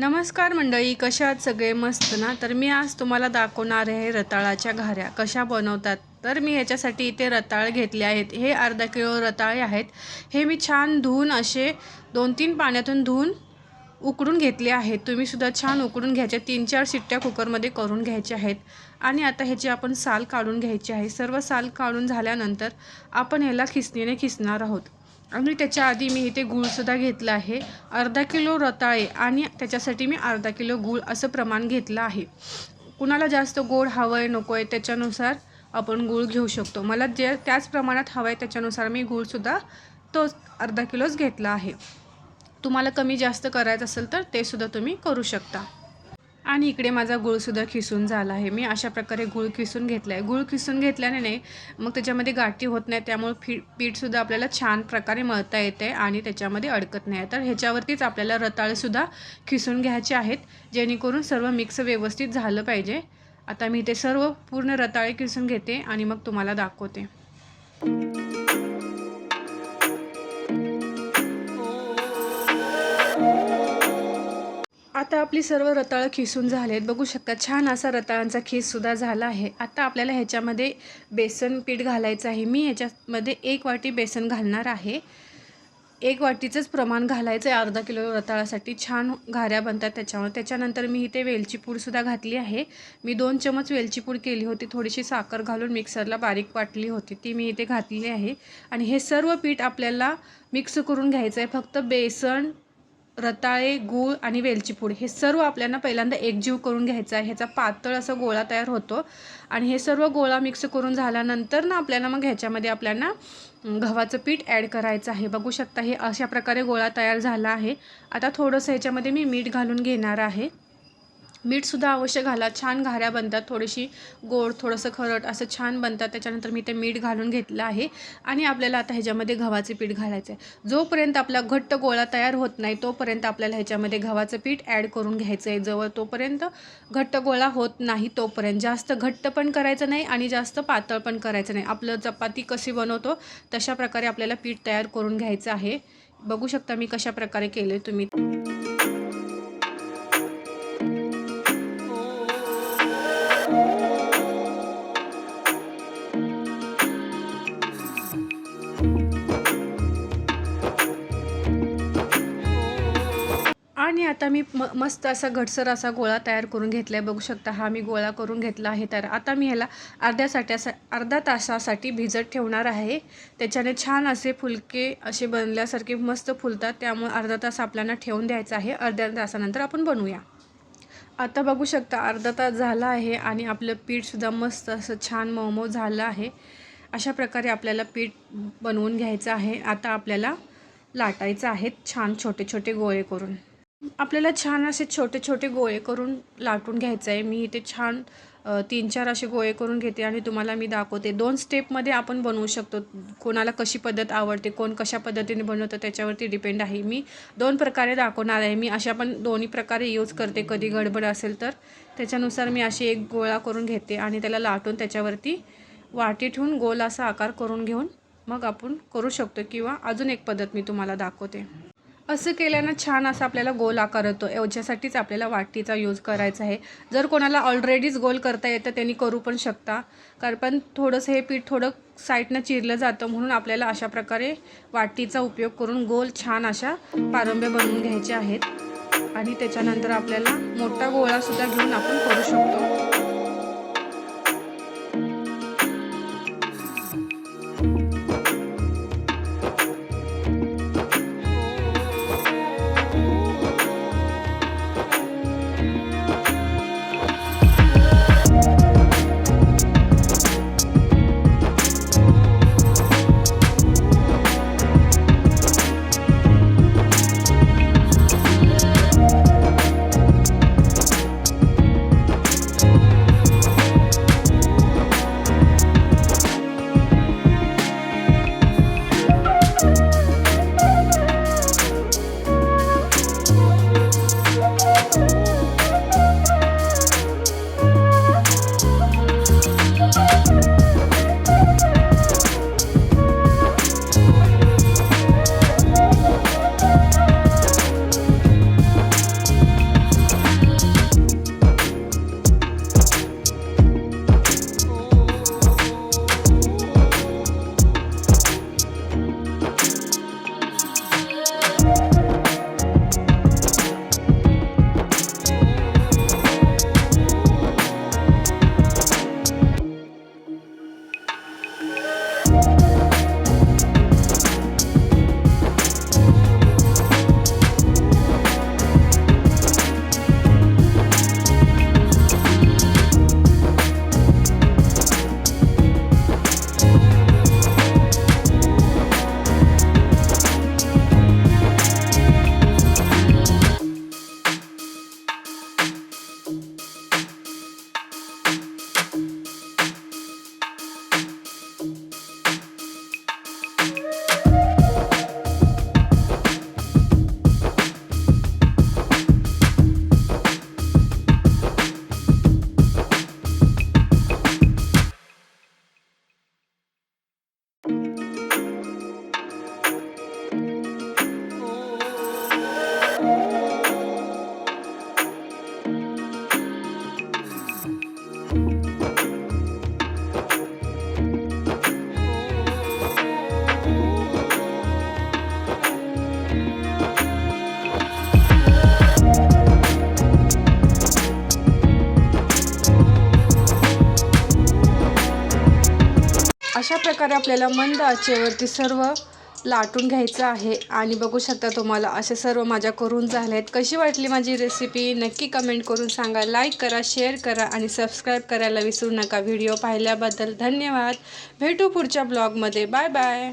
नमस्कार मंडळी कशा आहात सगळे? मस्त ना? तर मी आज तुम्हाला दाखवणार आहे रताळाच्या घाऱ्या. कशा बनवतात? तर मी ह्याच्यासाठी इथे रताळ घेतले आहेत. हे अर्धा किलो रताळे आहेत. हे मी छान धुवून असे दोन तीन पाण्यातून धुवून उकडून घेतले आहेत. तुम्हीसुद्धा छान उकडून घ्यायचे. तीन चार शिट्ट्या कुकरमध्ये करून घ्यायच्या आहेत. आणि आता ह्याची आपण साल काढून घ्यायची आहे. सर्व साल काढून झाल्यानंतर आपण ह्याला खिसणीने खिसणार आहोत. आणि त्याच्या आधी मी इथे गूळसुद्धा घेतला आहे. अर्धा किलो रताळे आणि त्याच्यासाठी मी अर्धा किलो गूळ असं प्रमाण घेतलं आहे. कुणाला जास्त गोड हवं आहे नको आहे त्याच्यानुसार आपण गूळ घेऊ शकतो. मला जे त्याच प्रमाणात हवं आहे त्याच्यानुसार मी गूळसुद्धा तोच अर्धा किलोच घेतला आहे. तुम्हाला कमी जास्त करायचं असेल तर ते सुद्धा तुम्ही करू शकता. आणि इकडे माझा गुळसुद्धा खिसून झाला आहे. मी अशा प्रकारे गुळ खिसून घेतला आहे गुळ खिसून घेतल्याने नाही मग त्याच्यामध्ये गाठी होत नाही त्यामुळे फी पीठसुद्धा आपल्याला छान प्रकारे मळता येते आणि त्याच्यामध्ये अडकत नाही. तर ह्याच्यावरतीच आपल्याला रताळेसुद्धा खिसून घ्यायचे आहेत जेणेकरून सर्व मिक्स व्यवस्थित झालं पाहिजे. आता मी ते सर्व पूर्ण रताळे किसून घेते आणि मग तुम्हाला दाखवते. आता आपली सर्व रताळं खिसून झाले आहेत बघू शकता छान असा रताळांचा खीससुद्धा झाला आहे. आता आपल्याला ह्याच्यामध्ये बेसन पीठ घालायचं आहे. मी ह्याच्यामध्ये एक वाटी बेसन घालणार आहे. एक वाटीचंच प्रमाण घालायचं आहे अर्धा किलो रताळासाठी. छान घाऱ्या बनतात त्याच्यामुळे. त्याच्यानंतर मी इथे वेलची पूडसुद्धा घातली आहे. मी दोन चमच वेलची पूड केली होती. थोडीशी साखर घालून मिक्सरला बारीक वाटली होती. ती मी इथे घातलेली आहे. आणि हे सर्व पीठ आपल्याला मिक्स करून घ्यायचं आहे फक्त बेसन रताळे गूळ आणि वेलची पूड हे सर्व आपल्याला पहिल्यांदा एकजीव करून घ्यायचं आहे. ह्याचा पातळ असा गोळा तयार होतो आणि हे सर्व गोळा मिक्स करून झाल्यानंतर ना आपल्याला मग ह्याच्यामध्ये आपल्याला गव्हाचं पीठ ॲड करायचं आहे. बघू शकता हे अशा प्रकारे गोळा तयार झाला आहे. आता थोडंसं ह्याच्यामध्ये मी मीठ घालून घेणार आहे. मीठसुद्धा अवश्य घाला. छान घाऱ्या बनतात. थोडीशी गोड थोडंसं खरट असं छान बनतात. त्याच्यानंतर मी ते मीठ घालून घेतलं आहे. आणि आपल्याला आता ह्याच्यामध्ये गव्हाचे पीठ घालायचं आहे जोपर्यंत आपला घट्ट गोळा तयार होत नाही तोपर्यंत आपल्याला ह्याच्यामध्ये गव्हाचं पीठ ॲड करून घ्यायचं आहे जवळ तोपर्यंत घट्ट गोळा होत नाही तोपर्यंत. जास्त घट्ट पण करायचं नाही आणि जास्त पातळ पण करायचं नाही. आपलं चपाती कशी बनवतो तशा प्रकारे आपल्याला पीठ तयार करून घ्यायचं आहे. बघू शकता मी कशा प्रकारे केले तुम्ही. मी म मस्त असा घटसर असा गोळा तयार करून घेतला आहे बघू शकता हा मी गोळा करून घेतला आहे. तर आता मी ह्याला अर्ध्या साठ्यासा अर्धा तासासाठी भिजत ठेवणार आहे. त्याच्याने छान असे फुलके असे बनल्यासारखे मस्त फुलतात. त्यामुळे अर्धा तास आपल्याला ठेवून द्यायचं आहे. अर्ध्या तासानंतर आपण बनवूया. आता बघू शकता अर्धा तास झाला आहे आणि आपलं पीठसुद्धा मस्त असं छान मऊ झालं आहे. अशा प्रकारे आपल्याला पीठ बनवून घ्यायचं आहे. आता आपल्याला लाटायचं आहे छान छोटे छोटे गोळे करून. आपल्याला छान असे छोटे छोटे गोळे करून लाटून घ्यायचं आहे मी इथे छान तीन चार असे गोळे करून घेते आणि तुम्हाला मी दाखवते. दोन स्टेपमध्ये आपण बनवू शकतो. कोणाला कशी पद्धत आवडते कोण कशा पद्धतीने बनवतं त्याच्यावरती डिपेंड आहे. मी दोन प्रकारे दाखवणार आहे. मी अशा पण दोन्ही प्रकारे यूज करते. कधी गडबड असेल तर. त्याच्यानुसार मी अशी एक गोळा करून घेते आणि त्याला लाटून त्याच्यावरती वाटी ठेवून गोल असा आकार करून घेऊन मग आपण करू शकतो किंवा अजून एक पद्धत मी तुम्हाला दाखवते. असं केल्यानं छान असा आपल्याला गोल आकार येतो. याच्यासाठीच आपल्याला वाटीचा यूज करायचा आहे. जर कोणाला ऑलरेडीच गोल करता येतं त्यांनी करू पण शकता. कारण पण थोडंसं हे पीठ थोडं साईडनं चिरलं जातं म्हणून आपल्याला अशा प्रकारे वाटीचा उपयोग करून गोल छान अशा पारंब्या बनवून घ्यायच्या आहेत. आणि त्याच्यानंतर आपल्याला मोठा गोळासुद्धा घेऊन आपण करू शकतो. प्रकारे आपल्याला मंद आचेवरती सर्व लाटून घ्यायचं आहे. आणि बघू शकता तुम्हाला असे सर्व माझ्या करून झाले आहेत कशी वाटली माझी रेसिपी नक्की कमेंट करून सांगा. लाईक करा शेअर करा आणि सबस्क्राईब करायला विसरू नका. व्हिडिओ पाहिल्याबद्दल धन्यवाद. भेटू पुढच्या ब्लॉगमध्ये बाय बाय